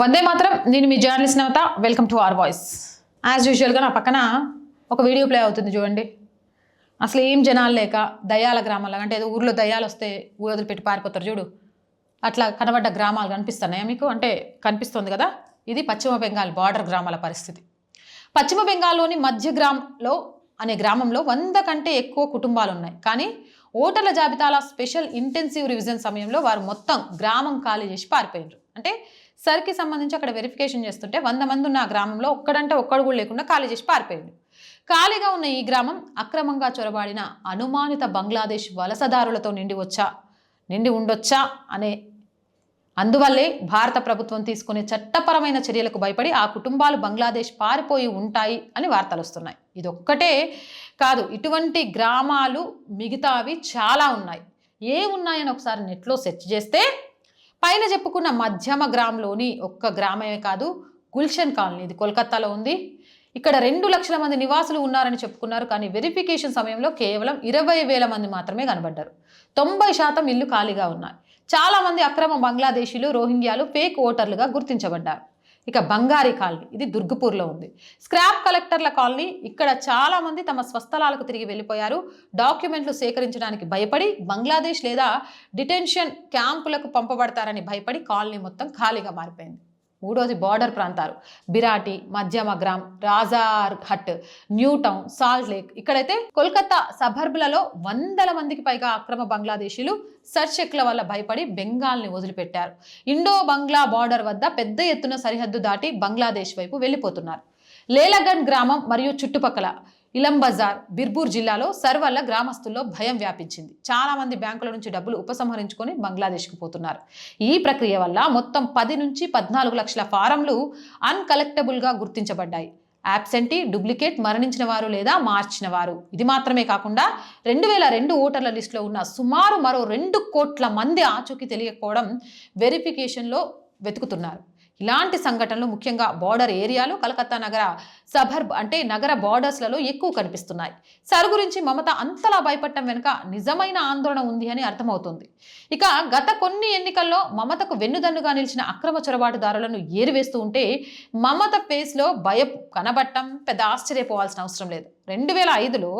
వందే మాత్రం. నేను మీ journalist Navata. Welcome to R voice as యూజువల్గా నా పక్కన ఒక వీడియో ప్లే అవుతుంది చూడండి. అసలు ఏం జనాలు లేక దయ్యాల గ్రామాలు అంటే ఏదో ఊర్లో దయ్యాలు వస్తే ఊరు వదిలిపెట్టి పారిపోతారు చూడు. అట్లా కనబడ్డ గ్రామాలు కనిపిస్తున్నాయా మీకు? అంటే కనిపిస్తుంది కదా? ఇది పశ్చిమ బెంగాల్ బార్డర్ గ్రామాల పరిస్థితి. పశ్చిమ బెంగాల్లోని మధ్య గ్రామంలో అనే గ్రామంలో వంద కంటే ఎక్కువ కుటుంబాలు ఉన్నాయి. కానీ ఓటర్ల జాబితాల స్పెషల్ ఇంటెన్సివ్ రివిజన్ సమయంలో వారు మొత్తం గ్రామం ఖాళీ చేసి పారిపోయినారు అంటే సర్కి సంబంధించి అక్కడ వెరిఫికేషన్ చేస్తుంటే వంద మంది ఉన్న ఆ గ్రామంలో ఒక్కడంటే ఒక్కడు కూడా లేకుండా ఖాళీ చేసి పారిపోయింది ఖాళీగా ఉన్న ఈ గ్రామం అక్రమంగా చొరబాడిన అనుమానిత బంగ్లాదేశ్ వలసదారులతో నిండి వచ్చా నిండి ఉండొచ్చా అనే అందువల్లే భారత ప్రభుత్వం తీసుకునే చట్టపరమైన చర్యలకు భయపడి ఆ కుటుంబాలు బంగ్లాదేశ్ పారిపోయి ఉంటాయి అని వార్తలు వస్తున్నాయి. ఇదొక్కటే కాదు ఇటువంటి గ్రామాలు మిగతావి చాలా ఉన్నాయి. ఏ ఉన్నాయని ఒకసారి నెట్లో సెర్చ్ చేస్తే పైన చెప్పుకున్న మధ్యమ గ్రామంలోని ఒక్క గ్రామమే కాదు గుల్షన్ కాలనీ. ఇది కోల్కతాలో ఉంది. ఇక్కడ రెండు లక్షల మంది నివాసులు ఉన్నారని చెప్పుకున్నారు కానీ వెరిఫికేషన్ సమయంలో కేవలం ఇరవై వేల మంది మాత్రమే కనబడ్డారు. తొంభై శాతం ఇల్లు ఖాళీగా ఉన్నాయి. చాలా మంది అక్రమ బంగ్లాదేశీలు రోహింగ్యాలు ఫేక్ ఓటర్లుగా గుర్తించబడ్డారు. ఇక బంగారి కాలనీ ఇది దుర్గపూర్లో ఉంది. స్క్రాప్ కలెక్టర్ల కాలనీ ఇక్కడ చాలామంది తమ స్వస్థలాలకు తిరిగి వెళ్ళిపోయారు. డాక్యుమెంట్లు సేకరించడానికి భయపడి బంగ్లాదేశ్ లేదా డిటెన్షన్ క్యాంపులకు పంపబడతారని భయపడి కాలనీ మొత్తం ఖాళీగా మారిపోయింది. మూడోది బార్డర్ ప్రాంతాలు. Birati Madhyamgram Rajarhat new town salt lake. ఇక్కడైతే కోల్కతా సబర్బులలో వందల మందికి పైగా అక్రమ బంగ్లాదేశీలు సర్చెక్ల వల్ల భయపడి బెంగాల్ని వదిలిపెట్టారు. ఇండో బంగ్లా బార్డర్ వద్ద పెద్ద ఎత్తున సరిహద్దు దాటి బంగ్లాదేశ్ వైపు వెళ్ళిపోతున్నారు. లేలగన్ గ్రామం మరియు చుట్టుపక్కల ఇలంబజార్ బిర్బూర్ జిల్లాలో సర్వల్ల గ్రామస్తుల్లో భయం వ్యాపించింది. చాలా మంది బ్యాంకుల నుంచి డబ్బులు ఉపసంహరించుకొని బంగ్లాదేశ్కు పోతున్నారు. ఈ ప్రక్రియ వల్ల మొత్తం పది నుంచి పద్నాలుగు లక్షల ఫారంలు అన్కలెక్టబుల్గా గుర్తించబడ్డాయి. యాబ్సెంటీ డూప్లికేట్ మరణించిన వారు లేదా మార్చిన వారు. ఇది మాత్రమే కాకుండా రెండు వేల రెండు ఓటర్ల లిస్టులో ఉన్న సుమారు మరో రెండు కోట్ల మంది ఆచూకీ తెలియకపోవడం వెరిఫికేషన్లో వెతుకుతున్నారు. ఇలాంటి సంఘటనలు ముఖ్యంగా బార్డర్ ఏరియాలు కలకత్తా నగర సబర్బ్ అంటే నగర బార్డర్స్లలో ఎక్కువ కనిపిస్తున్నాయి. సరు గురించి మమత అంతలా భయపడటం వెనుక నిజమైన ఆందోళన ఉంది అని అర్థమవుతుంది. ఇక గత కొన్ని ఎన్నికల్లో మమతకు వెన్నుదన్నుగా నిలిచిన అక్రమ చొరబాటుదారులను ఏరివేస్తూ ఉంటే మమత ఫేస్లో భయం కనబట్టం పెద్ద ఆశ్చర్యపోవాల్సిన అవసరం లేదు. రెండు వేల ఐదులో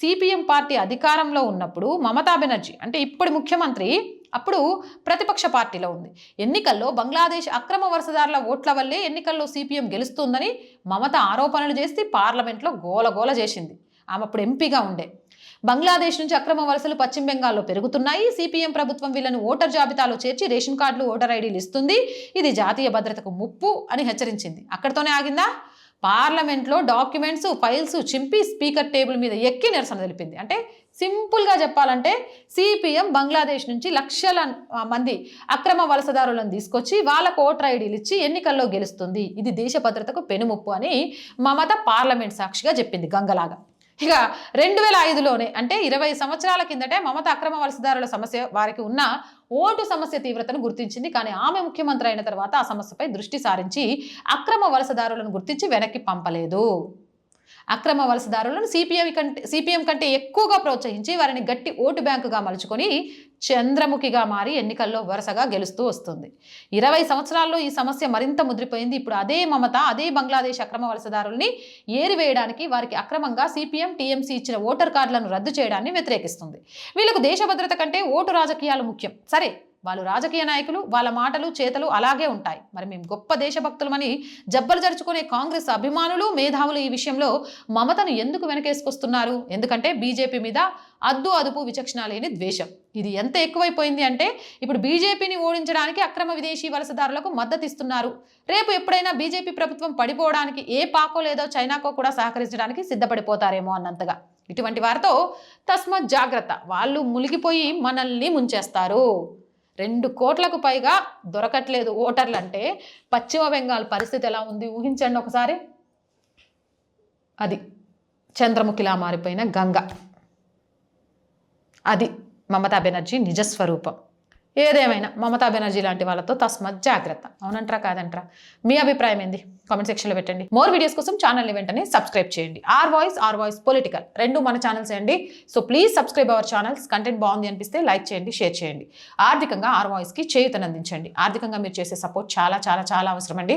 సిపిఎం పార్టీ అధికారంలో ఉన్నప్పుడు మమతా బెనర్జీ అంటే ఇప్పటి ముఖ్యమంత్రి అప్పుడు ప్రతిపక్ష పార్టీలో ఉంది. ఎన్నికల్లో బంగ్లాదేశ్ అక్రమ వరుసదారుల ఓట్ల వల్లే ఎన్నికల్లో సిపిఎం గెలుస్తుందని మమత ఆరోపణలు చేసి పార్లమెంట్లో గోలగోల చేసింది. ఆమె అప్పుడు ఎంపీగా ఉండే. బంగ్లాదేశ్ నుంచి అక్రమ వలసలు పశ్చిమ బెంగాల్లో పెరుగుతున్నాయి. సిపిఎం ప్రభుత్వం వీళ్ళని ఓటర్ జాబితాలో చేర్చి రేషన్ కార్డులు ఓటర్ ఐడీలు ఇస్తుంది. ఇది జాతీయ భద్రతకు ముప్పు అని హెచ్చరించింది. అక్కడితోనే ఆగిందా? పార్లమెంట్లో డాక్యుమెంట్స్ ఫైల్స్ చింపి స్పీకర్ టేబుల్ మీద ఎక్కి నిరసన తెలిపింది. అంటే సింపుల్గా చెప్పాలంటే సిపిఎం బంగ్లాదేశ్ నుంచి లక్షల మంది అక్రమ వలసదారులను తీసుకొచ్చి వాళ్ళకు ఓటర్ ఐడీలు ఇచ్చి ఎన్నికల్లో గెలుస్తుంది. ఇది దేశ భద్రతకు పెనుముప్పు అని మమత పార్లమెంట్ సాక్షిగా చెప్పింది గంగలాగా. ఇక రెండు వేల ఐదులోనే అంటే ఇరవై సంవత్సరాల కిందటే మమత అక్రమ వలసదారుల సమస్య వారికి ఉన్న ఓటు సమస్య తీవ్రతను గుర్తించింది. కానీ ఆమె ముఖ్యమంత్రి అయిన తర్వాత ఆ సమస్యపై దృష్టి సారించి అక్రమ వలసదారులను గుర్తించి వెనక్కి పంపలేదు. అక్రమ వలసదారులను సిపిఎం కంటే సిపిఎం కంటే ఎక్కువగా ప్రోత్సహించి వారిని గట్టి ఓటు బ్యాంకుగా మలుచుకొని చంద్రముఖిగా మారి ఎన్నికల్లో వరుసగా గెలుస్తూ వస్తుంది. ఇరవై సంవత్సరాల్లో ఈ సమస్య మరింత ముద్రిపోయింది. ఇప్పుడు అదే మమత అదే బంగ్లాదేశ్ అక్రమ వలసదారుల్ని ఏరివేయడానికి వారికి అక్రమంగా సిపిఎం టీఎంసీ ఇచ్చిన ఓటర్ కార్డులను రద్దు చేయడాన్ని వ్యతిరేకిస్తుంది. వీళ్ళకు దేశ భద్రత కంటే ఓటు రాజకీయాలు ముఖ్యం. సరే వాళ్ళు రాజకీయ నాయకులు వాళ్ళ మాటలు చేతలు అలాగే ఉంటాయి. మరి మేము గొప్ప దేశభక్తులమని జబ్బలు జరుచుకునే కాంగ్రెస్ అభిమానులు మేధావులు ఈ విషయంలో మమతను ఎందుకు వెనకేసుకొస్తున్నారు? ఎందుకంటే బీజేపీ మీద అద్దు అదుపు విచక్షణ లేని ద్వేషం. ఇది ఎంత ఎక్కువైపోయింది అంటే ఇప్పుడు బీజేపీని ఓడించడానికి అక్రమ విదేశీ వలసదారులకు మద్దతు ఇస్తున్నారు రేపు ఎప్పుడైనా బీజేపీ ప్రభుత్వం పడిపోవడానికి ఏ పాకో లేదో చైనాకో కూడా సహకరించడానికి సిద్ధపడిపోతారేమో అన్నంతగా. ఇటువంటి వారితో తస్మత్ జాగ్రత్త. వాళ్ళు మునిగిపోయి మనల్ని ముంచేస్తారు. రెండు కోట్లకు పైగా దొరకట్లేదు ఓటర్లు అంటే పశ్చిమ బెంగాల్ పరిస్థితి ఎలా ఉంది? ఊహించండి ఒకసారి. అది చంద్రముఖిలా మారిపోయిన గంగ. అది మమతా బెనర్జీ నిజస్వరూపం. ఏదేమైనా మమతా బెనర్జీ లాంటి వాళ్ళతో తస్మత్ జాగ్రత్త. అవునంటారా కాదంటారా? మీ అభిప్రాయం ఏంది? కామెంట్ సెక్షన్లో పెట్టండి. మోర్ వీడియోస్ కోసం ఛానల్ని వెంటనే సబ్స్క్రైబ్ చేయండి. R voice R voice political. రెండు మన ఛానల్స్ అండి. So please subscribe our channels. Content బాగుంది అనిపిస్తే లైక్ చేయండి షేర్ చేయండి. ఆర్థికంగా ఆర్ వాయిస్కి చేయూతనందించండి. ఆర్థికంగా మీరు చేసే సపోర్ట్ చాలా చాలా చాలా అవసరం అండి